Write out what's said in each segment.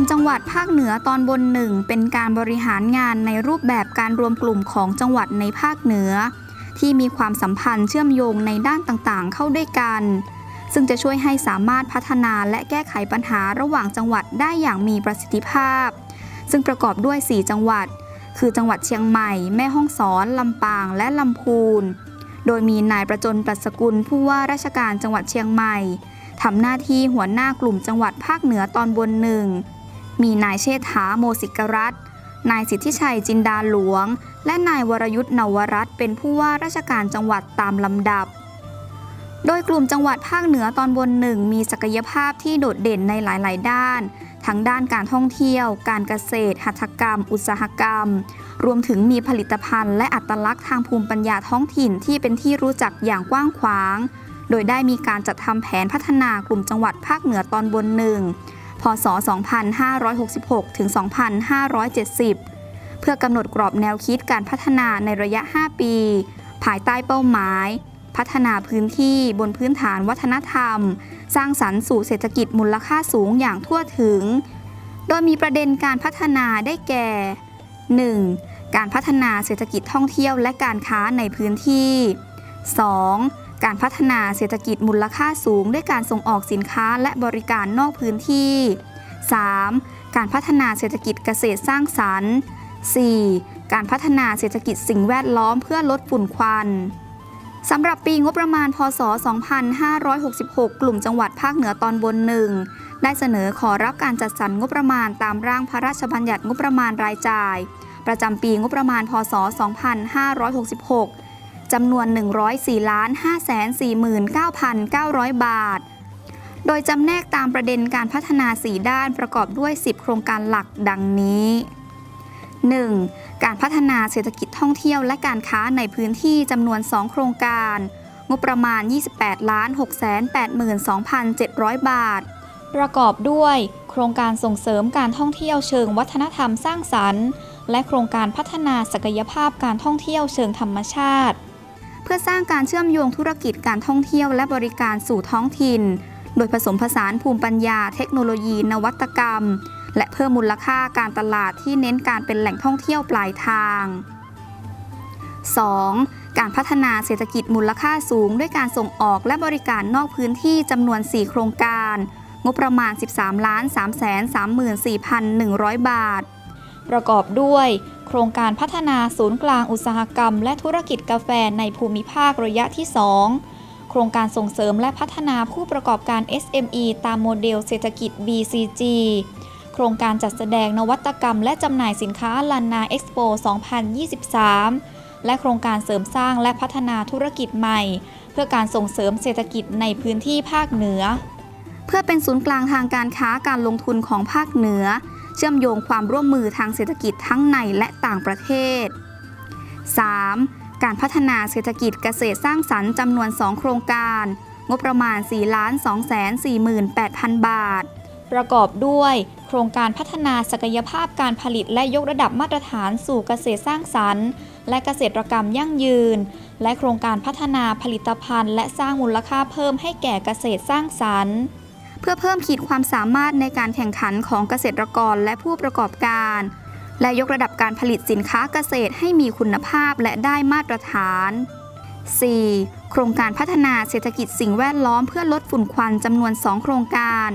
มจังหวัดภาคเหนือตอนบนหนึ่งเป็นการบริหารงานในรูปแบบการรวมกลุ่มของจังหวัดในภาคเหนือ ที่มีความสัมพันธ์เชื่อมโยงในด้านต่างๆ เข้าด้วยกัน ซึ่งจะช่วยให้สามารถพัฒนาและแก้ไขปัญหาระหว่างจังหวัดได้อย่างมีประสิทธิภาพ ซึ่งประกอบด้วย 4 จังหวัด คือจังหวัดเชียงใหม่ แม่ฮ่องสอน ลำปาง และลำพูน โดยมีนายประจนปรัชกุลผู้ว่าราชการจังหวัดเชียงใหม่ทำหน้าที่หัวหน้ากลุ่มจังหวัดภาคเหนือตอนบนหนึ่ง มีนายเชษฐาโมสิกรัตน์นายสิทธิชัยจินดาหลวง และนายวรยุทธ์นวรัตน์เป็นผู้ว่าราชการจังหวัดตามลำดับ โดยกลุ่มจังหวัดภาคเหนือตอนบนหนึ่งมีศักยภาพที่โดดเด่นในหลาย ๆ ด้าน ทั้งด้านการท่องเที่ยว การเกษตร หัตถกรรม อุตสาหกรรม รวมถึงมีผลิตภัณฑ์ และอัตลักษณ์ทางภูมิปัญญาท้องถิ่นที่เป็นที่รู้จักอย่างกว้างขวาง โดยได้มีการจัดทำแผนพัฒนากลุ่มจังหวัดภาคเหนือตอนบนหนึ่ง พศ 2566 ถึง 2570 เพื่อกำหนดกรอบแนวคิดการพัฒนาในระยะ 5 ปี ภายใต้เป้าหมาย พัฒนาพื้นที่บนพื้นฐานวัฒนธรรม สร้างสรรค์สู่เศรษฐกิจมูลค่าสูงอย่างทั่วถึง โดยมีประเด็นการพัฒนาได้แก่ 1. การพัฒนาเศรษฐกิจท่องเที่ยวและการค้าในพื้นที่ 2. การพัฒนาเศรษฐกิจมูลค่าสูง ด้วยการส่งออกสินค้าและบริการนอกพื้นที่ 3. การพัฒนาเศรษฐกิจเกษตรสร้างสรรค์ 4. การพัฒนาเศรษฐกิจสิ่งแวดล้อมเพื่อลดฝุ่นควันสำหรับปีงบประมาณ พศ 2566 กลุ่มจังหวัดภาคเหนือตอนบนหนึ่งได้เสนอขอรับการจัดสรรงบประมาณตามร่างพระราชบัญญัติงบประมาณรายจ่าย ประจำปีงบประมาณ พศ 2566 จำนวน 104ล้าน549,900 บาท โดยจำแนกตามประเด็นการพัฒนา 4 ด้านประกอบด้วย 10 โครงการหลักดังนี้ 1. การพัฒนาเศรษฐกิจท่องเที่ยวและการค้าในพื้นที่จำนวน 2 โครงการ งบประมาณ 28ล้าน682,700 บาท ประกอบด้วย โครงการส่งเสริมการท่องเที่ยวเชิงวัฒนธรรมสร้างสรรค์ และโครงการพัฒนาศักยภาพการท่องเที่ยวเชิงธรรมชาติ พื่อสร้างการเชื่อมโยงธุรกิจการท่องเที่ยวและบริการสู่ท้องถิ่น โดยผสมผสานภูมิปัญญา เทคโนโลยี นวัตกรรม และเพิ่มมูลค่าการตลาดที่เน้นการเป็นแหล่งท่องเที่ยวปลายทาง 2. การพัฒนาเศรษฐกิจมูลค่าสูง ด้วยการส่งออกและบริการนอกพื้นที่จำนวน 4 โครงการ งบประมาณ 13ล้าน334,100 บาท ประกอบด้วย โครงการพัฒนาศูนย์กลางอุตสาหกรรม และธุรกิจกาแฟในภูมิภาคระยะที่ 2 โครงการส่งเสริมและพัฒนาผู้ประกอบการ SME ตามโมเดลเศรษฐกิจ BCG โครงการจัดแสดงนวัตกรรม และจำหน่ายสินค้าลานนาเอ็กซ์โป2023 และโครงการเสริมสร้างและพัฒนาธุรกิจใหม่ เพื่อการส่งเสริมเศรษฐกิจในพื้นที่ภาคเหนือ เพื่อเป็นศูนย์กลางทางการค้าการลงทุนของภาคเหนือ เชื่อมโยงความร่วมมือทางเศรษฐกิจทั้งในและต่างประเทศ 3. การพัฒนาเศรษฐกิจเกษตรสร้างสรรค์จำนวน 2 โครงการ งบประมาณ 4 2 4 8 0 0 0 บาท ประกอบด้วย โครงการพัฒนาศักยภาพการผลิตและยกระดับมาตรฐานสู่เกษตรสร้างสรรค์ และเกษตรกรรมยั่งยืน และโครงการพัฒนาผลิตภัณฑ์ และสร้างมูลค่าเพิ่มให้แก่เกษตรสร้างสรรค์ เพื่อเพิ่มขีดความสามารถในการแข่งขันของเกษตรกรและผู้ประกอบการ และยกระดับการผลิตสินค้าเกษตรให้มีคุณภาพและได้มาตรฐาน 4. โครงการพัฒนาเศรษฐกิจสิ่งแวดล้อมเพื่อลดฝุ่นควันจำนวน 2 โครงการ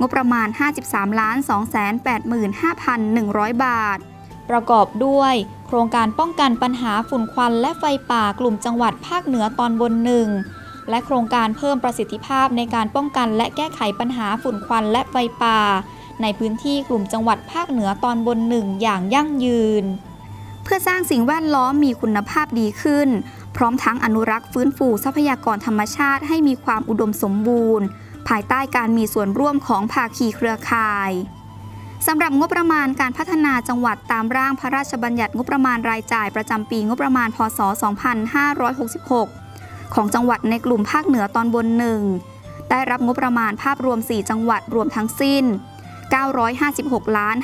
งบประมาณ 53ล้าน285,100 บาท ประกอบด้วย โครงการป้องกันปัญหาฝุ่นควันและไฟป่ากลุ่มจังหวัดภาคเหนือตอนบนหนึ่ง และโครงการเพิ่มประสิทธิภาพในการป้องกันและแก้ไขปัญหาฝุ่นควันและไฟป่า ในพื้นที่กลุ่มจังหวัดภาคเหนือตอนบนหนึ่งอย่างยั่งยืน เพื่อสร้างสิ่งแวดล้อมมีคุณภาพดีขึ้น พร้อมทั้งอนุรักษ์ฟื้นฟูทรัพยากรธรรมชาติให้มีความอุดมสมบูรณ์ ภายใต้การมีส่วนร่วมของภาคีเครือข่ายสำหรับงบประมาณการพัฒนาจังหวัดตามร่างพระราชบัญญัติงบประมาณรายจ่ายประจำปีงบประมาณพศ 2566 ของจังหวัดในกลุ่มภาคเหนือตอนบนหนึ่งได้รับงบประมาณภาพรวม 4 จังหวัดรวมทั้งสิ้น 956ล้าน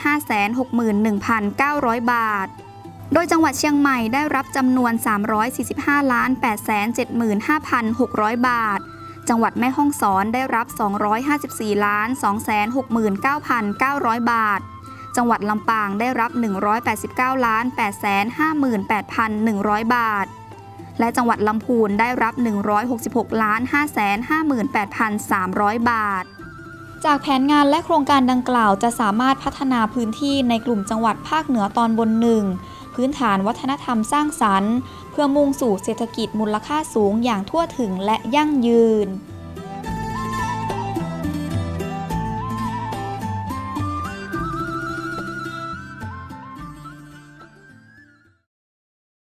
561,900 บาท โดยจังหวัดเชียงใหม่ได้รับจำนวน 345ล้าน875,600 บาท จังหวัดแม่ฮ่องสอนได้รับ 254ล้าน269,900 บาท จังหวัดลำปางได้รับ 189ล้าน858,100 บาท และจังหวัดลำพูนได้รับ 166ล้าน558,300 บาทจากแผนงานและโครงการดังกล่าวจะสามารถพัฒนาพื้นที่ในกลุ่มจังหวัดภาคเหนือตอนบนหนึ่ง พื้นฐานวัฒนธรรมสร้างสรรค์ เพื่อมุ่งสู่เศรษฐกิจมูลค่าสูงอย่างทั่วถึงและยั่งยืน